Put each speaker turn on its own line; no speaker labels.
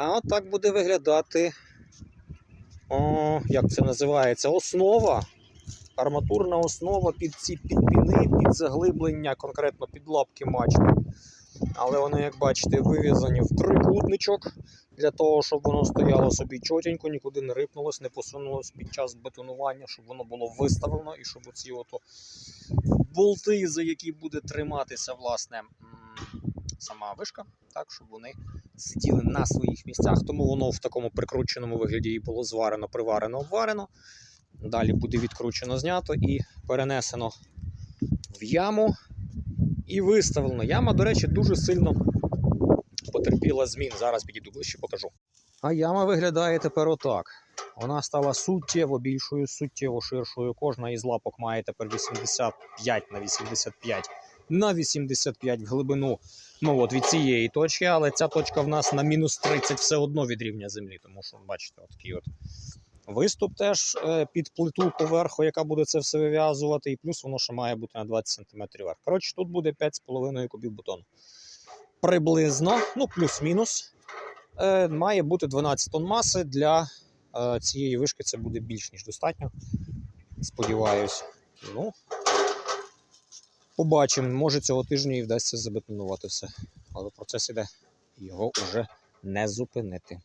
А от так буде виглядати. О, як це називається? Основа. Арматурна основа під ці підпіни, під заглиблення, конкретно під лапки мачти. Але вони, як бачите, вив'язані в трикутничок для того, щоб воно стояло собі чотенько, нікуди не рипнулось, не посунулось під час бетонування, щоб воно було виставлено і щоб оці ото болти, за які буде триматися власне сама вишка, так, щоб вони сиділи на своїх місцях. Тому воно в такому прикрученому вигляді і було зварено, приварено, обварено. Далі буде відкручено, знято і перенесено в яму і виставлено. Яма, до речі, дуже сильно потерпіла змін. Зараз підійду ближче, покажу. А яма виглядає тепер отак. Вона стала суттєво більшою, суттєво ширшою. Кожна із лапок має тепер 85 на 85 на 85 в глибину. Ну от від цієї точки, але ця точка в нас на мінус 30 все одно від рівня землі, тому що бачите, от такий от виступ теж е, під плиту поверху, яка буде це все вив'язувати, і плюс воно ще має бути на 20 см вверх. Коротше, тут буде 5,5 кубів бетону. Приблизно, ну плюс-мінус, е, має бути 12 тонн маси для е, цієї вишки. Це буде більш ніж достатньо. Сподіваюсь. Ну, побачимо, може цього тижня і вдасться забетонувати все. Але процес іде. Його вже не зупинити.